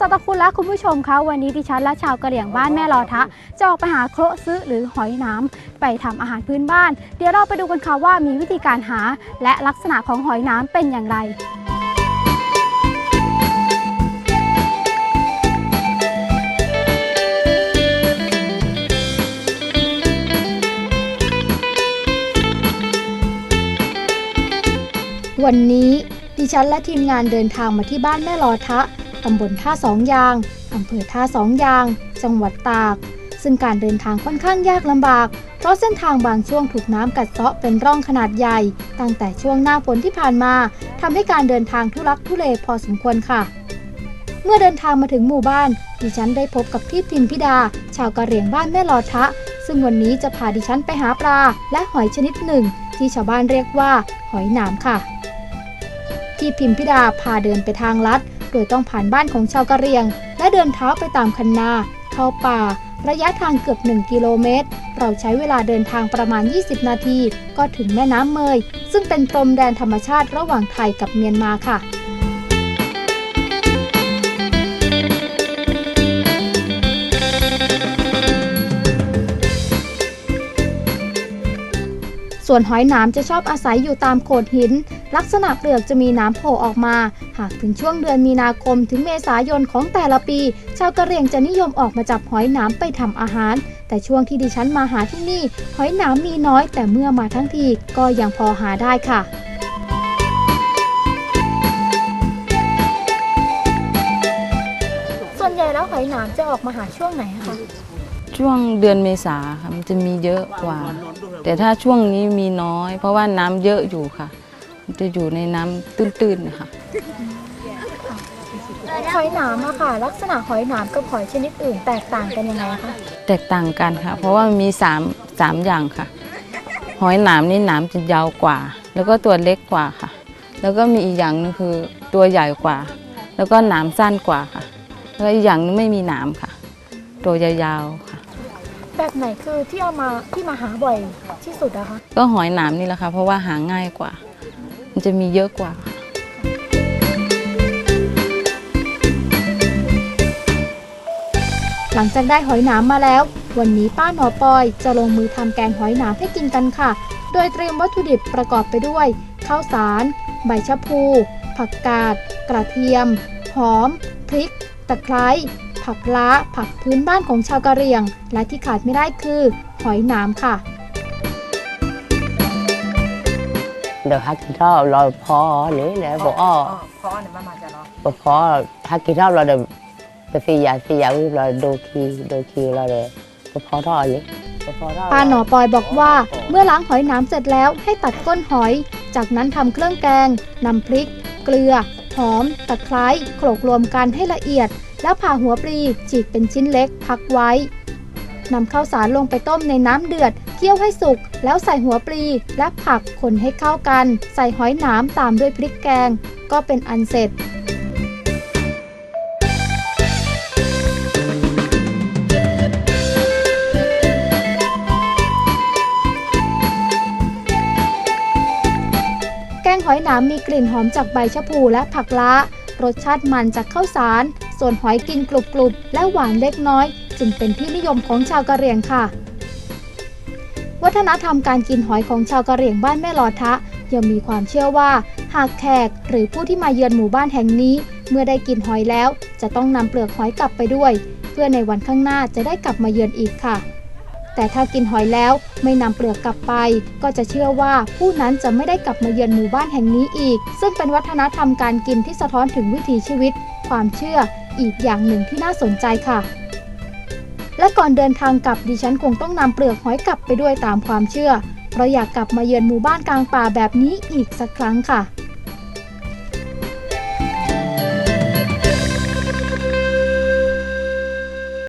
สตะคุณและคุณผู้ชมคะวันนี้ดิฉันและชาวกะเหรี่ยงบ้านแม่ลอทะจะออกไปหาโคระซื้อหรือหอยน้ำไปทำอาหารพื้นบ้าน เดี๋ยวเราไปดูกันค่ะว่ามีวิธีการหา และลักษณะของหอยน้ำเป็นอย่างไรวันนี้ดิฉันและทีมงานเดินทางมาที่บ้านแม่ลอทะ ตำบลท่าสองยาง อำเภอท่าสองยาง จังหวัดตาก ซึ่งการเดินทางค่อนข้างยากลำบาก เพราะเส้นทางบางช่วงถูกน้ำกัดเซาะเป็นร่องขนาดใหญ่ ตั้งแต่ช่วงหน้าฝนที่ผ่านมาทำให้การเดินทางทุลักทุเลพอสมควรค่ะ เมื่อเดินทางมาถึงหมู่บ้าน ดิฉันได้พบกับพี่พิมพิดา ชาวกะเหรี่ยงบ้านแม่ลอทะ ซึ่งวันนี้จะพาดิฉันไปหาปลา และหอยชนิดหนึ่ง ที่ชาวบ้านเรียกว่า หอยหนามค่ะพี่พิมพิดาพาเดินไปทางลัด โดยต้องผ่านบ้านของชาวกะเหรี่ยง และเดินเท้าไปตามคันนา เข้าป่า ระยะทางเกือบ 1 กิโลเมตร เราใช้เวลาเดินทางประมาณ 20 นาที ก็ถึงแม่น้ำเมย ซึ่งเป็นพรมแดนธรรมชาติระหว่างไทยกับเมียนมาค่ะส่วนหอยหนามจะชอบอาศัยอยู่ตามโขดหิน ลักษณะเปลือกจะมีน้ำโผล่ออกมา หากถึงช่วงเดือนมีนาคมถึงเมษายนของแต่ละปี ชาวกะเหรี่ยงจะนิยมออกมาจับหอยหนามไปทำอาหาร แต่ช่วงที่ดิฉันมาหาที่นี่ หอยหนามมีน้อย แต่เมื่อมาทั้งทีก็ยังพอหาได้ค่ะส่วนใหญ่แล้วหอยหนามจะออกมาหาช่วงไหนคะช่วงเดือนเมษาค่ะมันจะมีเยอะกว่า แต่ถ้าช่วงนี้มีน้อย เพราะว่าน้ำเยอะอยู่ค่ะ จะอยู่ในน้ำตื้นๆนะคะหอยหนามอะค่ะ ลักษณะหอยหนามกับหอยชนิดอื่นแตกต่างกันยังไงคะแตกต่างกันค่ะ เพราะว่ามีสามสามอย่างค่ะ หอยหนามนี่หนามจะยาวกว่า แล้วก็ตัวเล็กกว่าค่ะ แล้วก็มีอีกอย่างหนึงคือตัวใหญ่กว่า แล้วก็หนามสั้นกว่าค่ะแล้วอีกอย่างหนึงไม่มีหนามค่ะ ตัวยาวๆค่ะ แบบไหนคือที่เอามาที่มาหาบ่อยที่สุดอะคะก็หอยหนามนี่แหละค่ะ เพราะว่าหาง่ายกว่า มันจะมีเยอะกว่าหลังจากได้หอยหนามมาแล้ว วันนี้ป้าหนอปอยจะลงมือทำแกงหอยหนามให้กินกันค่ะ โดยเตรียมวัตถุดิบประกอบไปด้วยข้าวสาร ใบชะพู ผักกาด กระเทียม หอม พริก ตะไคร้ ผักล้าผักพื้นบ้านของชาวกะเหรี่ยง และที่ขาดไม่ได้คือ หอยหนามค่ะ เดี๋ยวฮักกินข้าวเราพอนี่แหละบอกอ้อเพราะเนี่ยมันมาจากเราบอกพอฮักกินข้าวเราเดี๋ยวไปสียาสียาเราโดคีโดคีเราเลยบอกพอท่อนี้บอกพอท่อป้าหนอปอยบอกว่าเมื่อล้างหอยหนามเสร็จแล้วให้ตัดก้นหอย จากนั้นทำเครื่องแกงนำพริก เกลือ หอม ตะไคร้โขลกรวมกันให้ละเอียด แล้วผ่าหัวปลีฉีกเป็นชิ้นเล็กพักไว้นำข้าวสารลงไปต้มในน้ำเดือด เคี่ยวให้สุก แล้วใส่หัวปลีและผักคนให้เข้ากัน ใส่หอยหนามตามด้วยพริกแกง ก็เป็นอันเสร็จแกงหอยหนามมีกลิ่นหอมจากใบชะพูและผักล้ารสชาติมันจากข้าวสาร ส่วนหอยกินกรุบๆ และหวานเล็กน้อย จึงเป็นที่นิยมของชาวกะเหรี่ยงค่ะ วัฒนธรรมการกินหอยของชาวกะเหรี่ยงบ้านแม่ลอทะ ยังมีความเชื่อว่า หากแขกหรือผู้ที่มาเยือนหมู่บ้านแห่งนี้ เมื่อได้กินหอยแล้ว จะต้องนำเปลือกหอยกลับไปด้วย เพื่อในวันข้างหน้าจะได้กลับมาเยือนอีกค่ะ แต่ถ้ากินหอยแล้วไม่นำเปลือกกลับไป ก็จะเชื่อว่าผู้นั้นจะไม่ได้กลับมาเยือนหมู่บ้านแห่งนี้อีก ซึ่งเป็นวัฒนธรรมการกินที่สะท้อนถึงวิถีชีวิต ความเชื่ออีกอย่างหนึ่งที่น่าสนใจค่ะ และก่อนเดินทางกลับดิฉันคงต้องนำเปลือกหอยกลับไปด้วยตามความเชื่อ เพราะอยากกลับมาเยือนหมู่บ้านกลางป่าแบบนี้อีกสักครั้งค่ะ